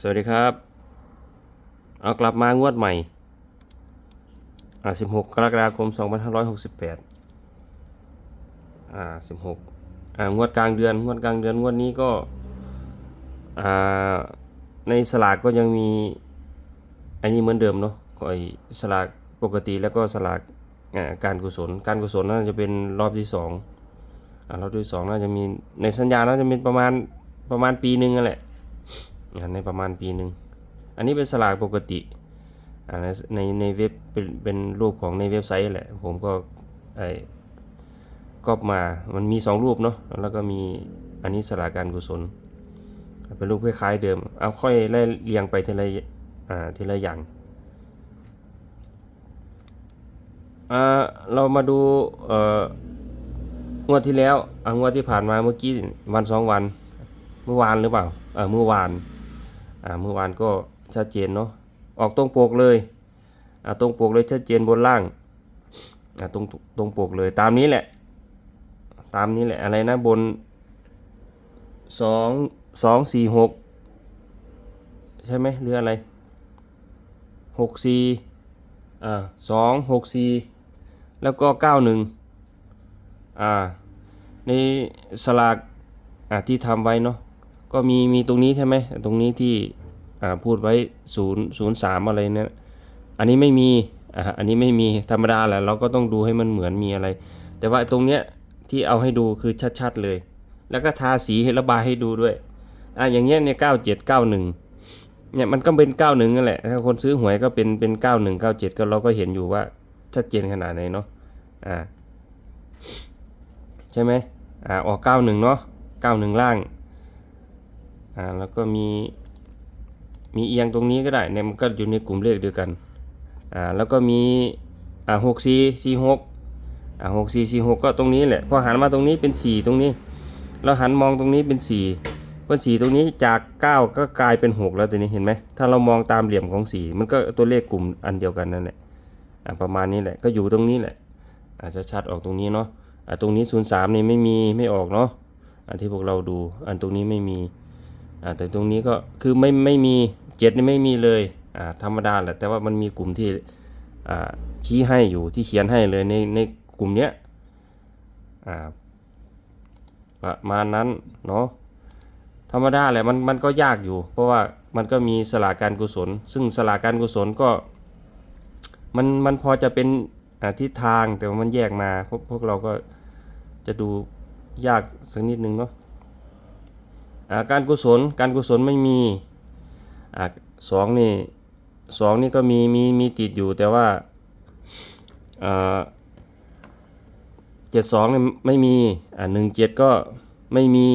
สวัสดีครับ เอากลับมางวดใหม่ อ่า16กรกฎาคม2568อ่า16อ่างวดกลางเดือน งวดกลางเดือนงวดนี้ก็ อ่า ในสลากก็ยังมี อันนี้เหมือนเดิมเนาะก็ไอสลากปกติแล้วก็สลากการกุศล การกุศลน่าจะเป็นรอบที่สองอรอบที่สองน่าจะมีในสัญญาน่าจะเป็นประมาณประมาณปีหนึ่งนั่นแหละ ในประมาณปีหนึ่ง อันนี้เป็นสลากปกติอ่าในในในเว็บเป็นเป็นรูปของในเว็บไซต์แหละ ผมก็ไอ้ก็มามันมีสองรูปเนาะแล้วก็มีอันนี้สลากการกุศล เป็นรูปคล้ายๆเดิม เอาค่อยไล่เรียงไปทีละอ่าทีละอย่างอ่าเรามาดูเอ่องวดที่แล้วอ่างวดที่ผ่านมาเมื่อกี้วันสองวัน เมื่อวานหรือเปล่าเออเมื่อวานอ่า เมื่อวานก็ชัดเจนเนาะออกตรงปกเลยตรงปกเลยชัดเจนบนล่างตรงตรงปกเลยตามนี้แหละ ตามนี้แหละอะไรนะบนสองสองสี่หกใช่ไหมหรืออะไรหกสี่อ่าสองหกสี่แล้วก็เก้าหนึ่งอ่าในสลากอ่าที่ทำไว้เนาะ ก็มีมีตรงนี้ใช่ไหมตรงนี้ที่พูดไว้ศูนย์ศูนย์สามอะไรเนี่ยอันนี้ไม่มีอ่าอันนี้ไม่มีธรรมดาแหละเราก็ต้องดูให้มันเหมือนมีอะไร แต่ว่าตรงเนี้ยที่เอาให้ดูคือชัดๆเลย แล้วก็ทาสีให้ระบายให้ดูด้วยอ่าอย่างเงี้ยเนี่ยเก้าเจ็ดเก้าหนึ่งเนี่ยมันก็เป็นเก้าหนึ่งนั่นแหละถ้าคนซื้อหวยก็เป็นเป็นเก้าหนึ่งเก้าเจ็ดก็เราก็เห็นอยู่ว่าชัดเจนขนาดไหนเนาะอ่าใช่ไหมอ่าออกเก้าหนึ่งเนาะเก้าหนึ่งล่าง อ่าแล้วก็มีมีเอียงตรงนี้ก็ได้เนี่ยมันก็อยู่ในกลุ่มเลขเดียวกันอ่าแล้วก็มีอ่าหกสี่สี่หกอ่าหกสี่สี่หกก็ตรงนี้แหละพอหันมาตรงนี้เป็นสี่ตรงนี้เราหันมองตรงนี้เป็นสี่เพราะสี่ตรงนี้จากเก้าก็กลายเป็นหกแล้วตัวนี้เห็นไหมถ้าเรามองตามเหลี่ยมของสี่มันก็ตัวเลขกลุ่มอันเดียวกันนั่นแหละอ่าประมาณนี้แหละก็อยู่ตรงนี้แหละอาจจะชัดออกตรงนี้เนาะอ่าตรงนี้ศูนย์สามนี่ไม่มีไม่ออกเนาะอันที่พวกเราดูอันตรงนี้ไม่มี อ่าแต่ตรงนี้ก็คือไม่ไม่มีเจ็ดนี่ไม่มีเลยอ่าธรรมดาแหละแต่ว่ามันมีกลุ่มที่อ่าชี้ให้อยู่ที่เขียนให้เลยในในกลุ่มเนี้ยอ่าประมาณนั้นเนาะธรรมดาแหละมันมันก็ยากอยู่ เพราะว่ามันก็มีสลากการกุศล ซึ่งสลากการกุศลก็มันมันพอจะเป็นทิศทางแต่ว่ามันแยกมาพวกพวกเราก็จะดูยากสักนิดนึงเนาะ การกุศลการกุศลไม่มีอสองนี่สองนี่ก็มีมีมีติดอยู่แต่ว่าเจ็ดสองนี่ไม่มีอ่าหนึ่งเจ็ดก็ไม่มี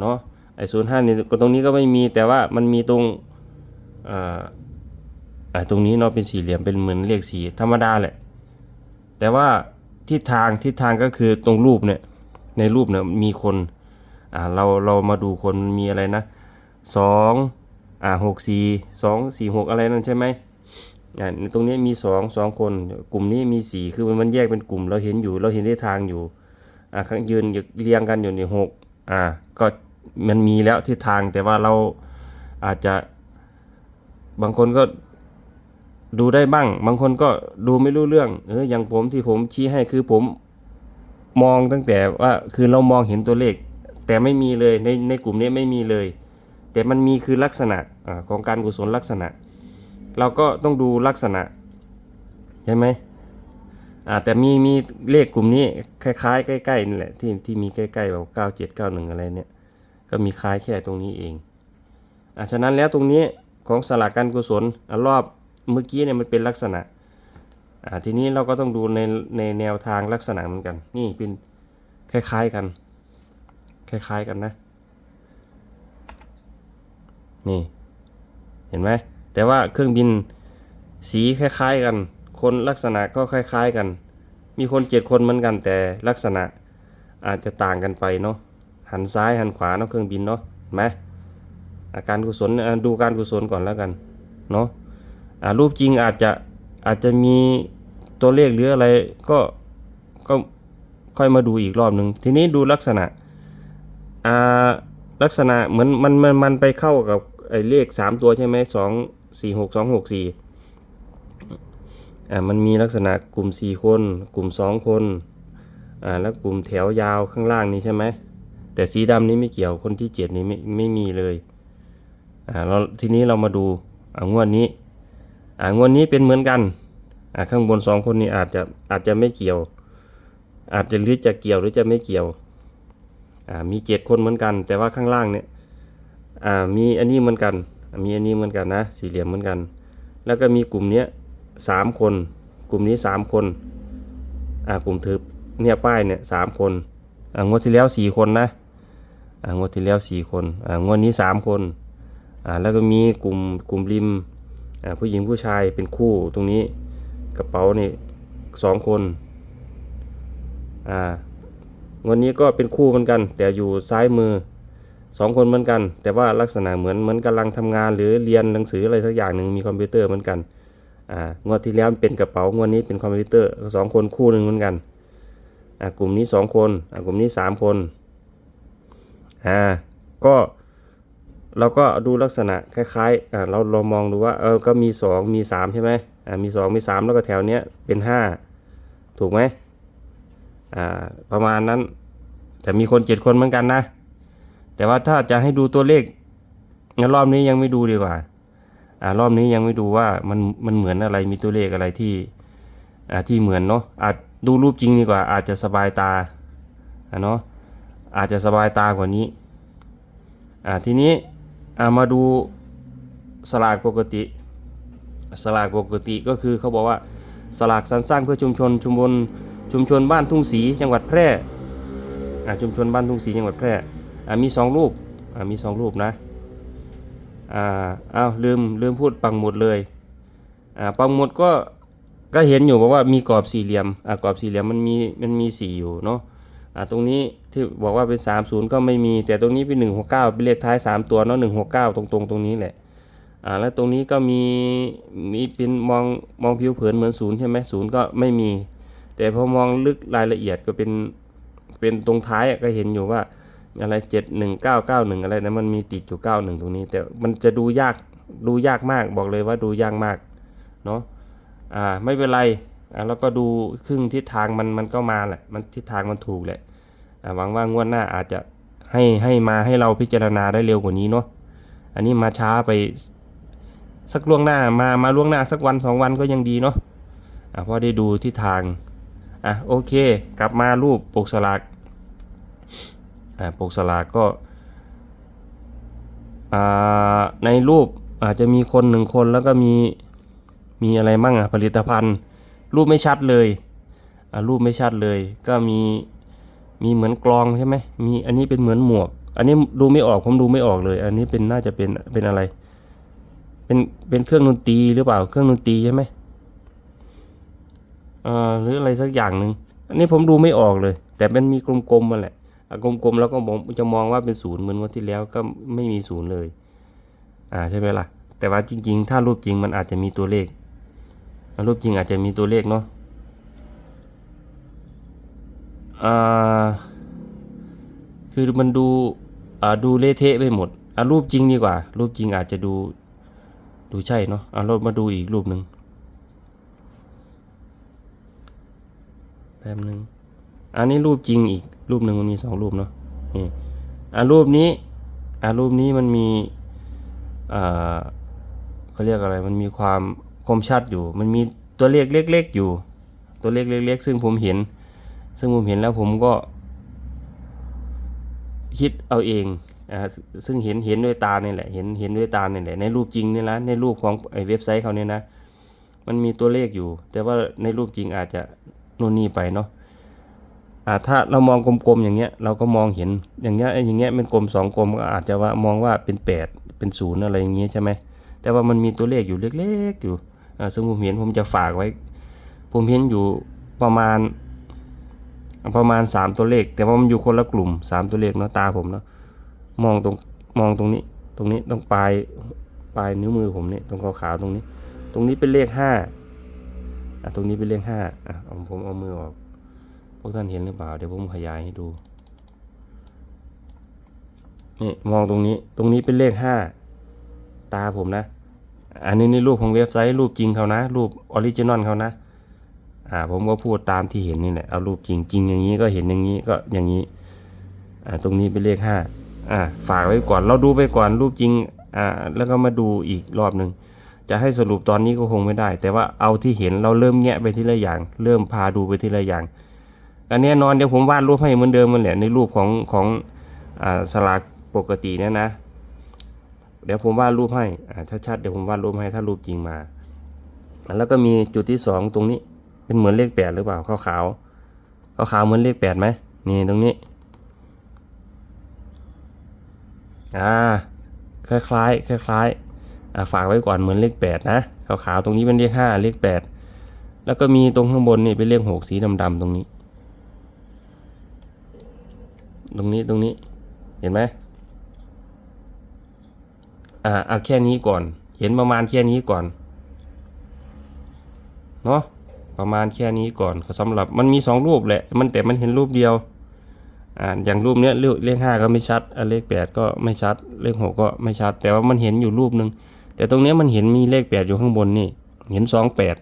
เนาะไอศูนย์ห้านี่ก็ตรงนี้ก็ไม่มีแต่ว่ามันมีตรงอ่าอ่าตรงนี้เนาะเป็นสี่เหลี่ยมเป็นเหมือนเลขสีธรรมดาแหละ แต่ว่าทิศทางทิศทางก็คือตรงรูปเนี่ยในรูปเนี่ยมีคน อ่าเราเรามาดูคนมีอะไรนะสองอ่าหกสี่สองสี่หกอะไรนั่นใช่ไหมอ่าในตรงนี้มีสองสองคนกลุ่มนี้มีสี่คือมันมันแยกเป็นกลุ่มเราเห็นอยู่เราเห็นทิศทางอยู่อ่าข้างยืนเรียงกันอยู่ในหกอ่าก็มันมีแล้วทิศทางแต่ว่าเราอาจจะบางคนก็ดูได้บ้าง บางคนก็ดูไม่รู้เรื่องเอออย่างผมที่ผมชี้ให้คือผมมองตั้งแต่ว่าคือเรามองเห็นตัวเลข แต่ไม่มีเลยในในกลุ่มนี้ไม่มีเลย แต่มันมีคือลักษณะอของการกุศลลักษณะ เราก็ต้องดูลักษณะใช่ไหมแต่มีมีเลขกลุ่มนี้คล้ายๆ ใกล้ๆนี่แหละที่ที่มีใกล้ๆแบบเก้าเจ็ดเก้าหนึ่งอะไรเนี่ยก็มีคล้ายแค่ตรงนี้เองอ่าฉะนั้นแล้วตรงนี้ของสลากการกุศลอรอบเมื่อกี้เนี่ยมันเป็นลักษณะอ่าทีนี้เราก็ต้องดูในในแนวทางลักษณะเหมือนกัน นี่เป็นคล้าย ๆกัน คล้ายๆกันนะ นี่ เห็นไหม แต่ว่าเครื่องบินสีคล้ายๆกัน คนลักษณะก็คล้ายๆกัน มีคนเจ็ดคนเหมือนกันแต่ลักษณะอาจจะต่างกันไปเนาะ หันซ้ายหันขวาเนาะเครื่องบินเนาะ เห็นไหมอาการกุศลดูการกุศลก่อนแล้วกัน เนาะอ่ารูปจริงอาจจะอาจจะมีตัวเลขหรืออะไรก็ก็ค่อยมาดูอีกรอบหนึ่งทีนี้ดูลักษณะ อ่าลักษณะเหมือนมันมันมันไปเข้ากับไอ้เลขสามตัวใช่ไหมสองสี่หกสองหกสี่อ่ามันมีลักษณะกลุ่มสี่คน กลุ่มสองคนอ่าแล้วกลุ่มแถวยาวข้างล่างนี้ใช่ไหมแต่สีดำนี้ไม่เกี่ยวคนที่เจ็ดนี้ไม่ไม่มีเลยอ่าเราทีนี้เรามาดูอ่างวดนี้อ่างวดนี้เป็นเหมือนกันอ่าข้างบนสองคนนี้อาจจะอาจจะไม่เกี่ยว อาจจะหรือจะเกี่ยวหรือจะไม่เกี่ยว มีเจ็ดคนเหมือนกัน แต่ว่าข้างล่างเนี่ยมีอันนี้เหมือนกัน มีอันนี้เหมือนกันนะสี่เหลี่ยมเหมือนกัน แล้วก็มีกลุ่มเนี้ยสามคน กลุ่มนี้สามคนกลุ่มถือเนี่ยป้ายเนี่ยสามคนงวดที่แล้วสี่คนนะงวดที่แล้วสี่คนงวดนี้สามคนแล้วก็มีกลุ่มกลุ่มริมผู้หญิงผู้ชายเป็นคู่ตรงนี้กระเป๋านี่สองคนอ่า วดนี้ก็เป็นคู่เหมือนกัน แต่อยู่ซ้ายมือสองคนเหมือนกัน แต่ว่าลักษณะเหมือนเหมือนกำลังทำงาน หรือเรียนหนังสืออะไรสักอย่างหนึ่งมีคอมพิวเตอร์เหมือนกันอ่างวดที่แล้วเป็นกระเป๋างวดนี้เป็นคอมพิวเตอร์สองคนคู่หนึ่งเหมือนกันอ่ากลุ่มนี้สองคนอ่ากลุ่มนี้สามคนอ่าก็เราก็ดูลักษณะคล้ายๆอ่าเราเรามองดูว่าเออก็มีสองมีสามใช่ไหมอ่ามีสองมีสามแล้วก็แถวเนี้ยเป็นห้าถูกไหม ประมาณนั้น แต่มีคนเจ็ดคนเหมือนกันนะ แต่ว่าถ้าจะให้ดูตัวเลขงั้นรอบนี้ยังไม่ดูดีกว่าอ่ารอบนี้ยังไม่ดูว่ามันมันเหมือนอะไรมีตัวเลขอะไรที่อ่าที่เหมือนเนาะอาจดูรูปจริงดีกว่า อาจจะสบายตาอ่าเนาะอาจจะสบายตากว่านี้อ่าทีนี้อ่ามาดูสลากปกติ สลากปกติก็คือเขาบอกว่าสลากสรรสร้างเพื่อชุมชนชุมชน ชุมชนบ้านทุ่งศรีจังหวัดแพร่ชุมชนบ้านทุ่งศรีจังหวัดแพร่มีสองรูปมีสองรูปนะอ้าวลืมลืมพูดปังหมุดเลยปังหมุดก็ก็เห็นอยู่บอกว่ามีกรอบสี่เหลี่ยมกรอบสี่เหลี่ยมมันมีมันมีสี่อยู่เนาะตรงนี้ที่บอกว่าเป็น 30 ก็ไม่มี แต่ตรงนี้เป็น 169 เป็นเลขท้าย 3 ตัวเนาะ169 ตรงตรงตรงนี้แหละอ่าแล้วตรงนี้ก็มีมีเป็นมองมองผิวเผินเหมือนศูนย์ใช่ไหมศูนย์ก็ไม่มี แต่พอมองลึกรายละเอียดก็เป็นเป็นตรงท้ายก็เห็นอยู่ว่าอะไรเจ็ดหนึ่งเก้าเก้าหนึ่งอะไรนะมันมีติดอยู่เก้าหนึ่งตรงนี้ แต่มันจะดูยากดูยากมากบอกเลยว่าดูยากมากเนาะอ่าไม่เป็นไรอ่าแล้วก็ดูครึ่งทิศทางมันมันก็มาแหละมันทิศทางมันถูกแหละอ่าหวังว่างวดหน้าอาจจะให้ให้มาให้เราพิจารณาได้เร็วกว่านี้เนาะอันนี้มาช้าไปสักล่วงหน้ามามาล่วงหน้าสักวันสองวันก็ยังดีเนาะอ่าเพราะได้ดูทิศทาง อะโอเค กลับมารูปปกสลากอ่าปกสลากก็อ่าในรูปอาจจะมีคนหนึ่งคนแล้วก็มีมีอะไรมั่งอะผลิตภัณฑ์ รูปไม่ชัดเลยอ่ารูปไม่ชัดเลย ก็มีมีเหมือนกลองใช่ไหมมีอันนี้เป็นเหมือนหมวก อันนี้ดูไม่ออกผมดูไม่ออกเลย อันนี้เป็นน่าจะเป็นเป็นอะไร เป็นเป็นเครื่องดนตรีหรือเปล่าเครื่องดนตรีใช่ไหม หรืออะไรสักอย่างหนึ่งอันนี้ผมดูไม่ออกเลย แต่มันมีกลมๆมาแหละกลมๆแล้วก็มองจะมองว่าเป็นศูนย์เหมือนวันที่แล้วก็ไม่มีศูนย์เลย อ่าใช่ไหมล่ะ แต่ว่าจริง ๆ ถ้ารูปจริงมันอาจจะมีตัวเลขรูปจริงอาจจะมีตัวเลขเนาะอ่าคือมันดูอ่าดูเละเทะไปหมดอะรูปจริงดีกว่า รูปจริงอาจจะดูดูใช่เนาะอะเรามาดูอีกรูปหนึ่ง ป๊บหนึ่งอันนี้รูปจริงอีกรูปหนึ่งมันมีสองรูปเนาะ นี่อ่ารูปนี้อ่ารูปนี้มันมีอ่าเขาเรียกอะไร มันมีความคมชัดอยู่ มันมีตัวเลขเล็กๆอยู่ ตัวเลขเล็กๆซึ่งผมเห็น ซึ่งผมเห็นแล้วผมก็คิดเอาเองอซึ่งเห็นเห็นด้วยตาเนี่ยแหละ เห็นเห็นด้วยตาเนี่ยแหละ ในรูปจริงเนี่ยนะ ในรูปของไอ้เว็บไซต์เขาเนี่ยนะ มันมีตัวเลขอยู่ แต่ว่าในรูปจริงอาจจะ น่นนี่ไปเนาะอ่าถ้าเรามองกลมๆอย่างเงี้ยเราก็มองเห็นอย่างเงี้ยไอ้อย่างเงี้ยเป็นกลมสองกลมก็อาจจะว่ามองว่าเป็นแปดเป็นศูนย์อะไรอย่างเงี้ยใช่ไหมแต่ว่ามันมีตัวเลขอยู่เล็กๆอยู่อ่าซึ่งผมเห็นผมจะฝากไว้ ผมเห็นอยู่ประมาณ ประมาณสามตัวเลข แต่ว่ามันอยู่คนละกลุ่มสามตัวเลขเนาะตาผมเนาะมองตรงมองตรงนี้ตรงนี้ตรงปลายปลายนิ้วมือผมเนี่ยตรงขาวๆตรงนี้ ตรงนี้เป็นเลขห้า ตรงนี้เป็นเลขห้าอะผมเอามือออก พวกท่านเห็นหรือเปล่า เดี๋ยวผมขยายให้ดู นี่มองตรงนี้ ตรงนี้เป็นเลขห้า ตาผมนะ อันนี้นี่รูปของเว็บไซต์รูปจริงเขานะ รูปออริจินอลเขานะ อ่า ผมก็พูดตามที่เห็นนี่แหละ เอารูปจริงจริงอย่างนี้ก็เห็นอย่างนี้ก็อย่างนี้ อ่า ตรงนี้เป็นเลขห้าอ่า ฝากไว้ก่อน เราดูไปก่อนรูปจริง อ่า แล้วก็มาดูอีกรอบหนึ่ง จะให้สรุปตอนนี้ก็คงไม่ได้ แต่ว่าเอาที่เห็นเราเริ่มแงะไปทีละอย่าง เริ่มพาดูไปทีละอย่าง อันแน่นอนเดี๋ยวผมวาดรูปให้เหมือนเดิมมันแหละในรูปของของอสลากปกติเนี่ยนะ เดี๋ยวผมวาดรูปให้ถ้าชัดเดี๋ยวผมวาดรูปให้ถ้ารูปจริงมา แล้วก็มีจุดที่สองตรงนี้เป็นเหมือนเลขแปดหรือเปล่าขาวขาวขาวขาวเหมือนเลขแปดไหมนี่ตรงนี้อ่าคล้ายๆคล้ายๆอ่า ฝากไว้ก่อนเหมือนเลขแปดนะขาวๆตรงนี้เป็นเลขห้าเลขแปดแล้วก็มีตรงข้างบนนี่เป็นเลขหกสีดำๆตรงนี้ ตรงนี้ตรงนี้เห็นไหมอ่าเอาแค่นี้ก่อน เห็นประมาณแค่นี้ก่อนเนาะประมาณแค่นี้ก่อนสำหรับมันมีสองรูปแหละ มันแต่มันเห็นรูปเดียวอ่าอย่างรูปเนี้ยเลขห้าก็ไม่ชัดเลขแปดก็ไม่ชัด เลขหกก็ไม่ชัด แต่ว่ามันเห็นอยู่รูปหนึ่ง แต่ตรงนี้มันเห็นมีเลขแปดอยู่ข้างบนนี่ เห็นสองแปด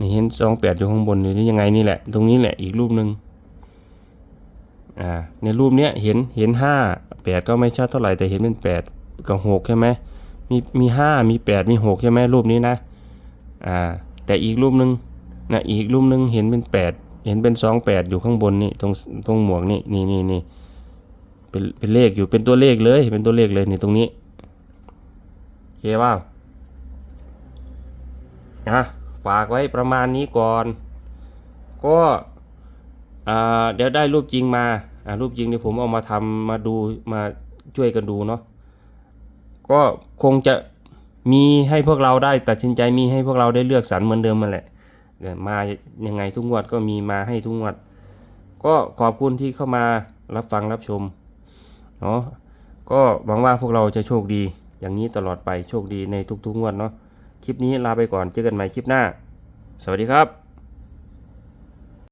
นี่เห็นสองแปดอยู่ข้างบนนี่ยังไงนี่แหละ ตรงนี้แหละอีกรูปหนึ่งอ่าในรูปเนี้ยเห็นเห็นห้าแปดก็ไม่ชัดเท่าไหร่แต่เห็นเป็นแปดกับหกใช่ไหมมีมีห้ามีแปดมีหกใช่ไหมรูปนี้นะอ่าแต่อีกรูปหนึ่งนะอีกรูปหนึ่งเห็นเป็นแปดเห็นเป็นสองแปดอยู่ข้างบนนี่ตรงตรงหมวกนี่นี่นี่นี่เป็นเป็นเลขอยู่เป็นตัวเลขเลยเป็นตัวเลขเลยนี่ตรงนี้ เคเปล่าอะฝากไว้ประมาณนี้ก่อน ก็เดี๋ยวได้รูปจริงมาอ่ารูปจริงที่ผมเอามาทำมาดูมาช่วยกันดูเนาะก็คงจะมีให้พวกเราได้ตัดสินใจมีให้พวกเราได้เลือกสรรเหมือนเดิมมาแหละมายังไงทุกงวดก็มีมาให้ทุกงวด ก็ขอบคุณที่เข้ามารับฟังรับชมเนาะก็หวังว่าพวกเราจะโชคดี อย่างนี้ตลอดไปโชคดีในทุกๆงวดเนาะคลิปนี้ลาไปก่อนเจอกันใหม่คลิปหน้า สวัสดีครับ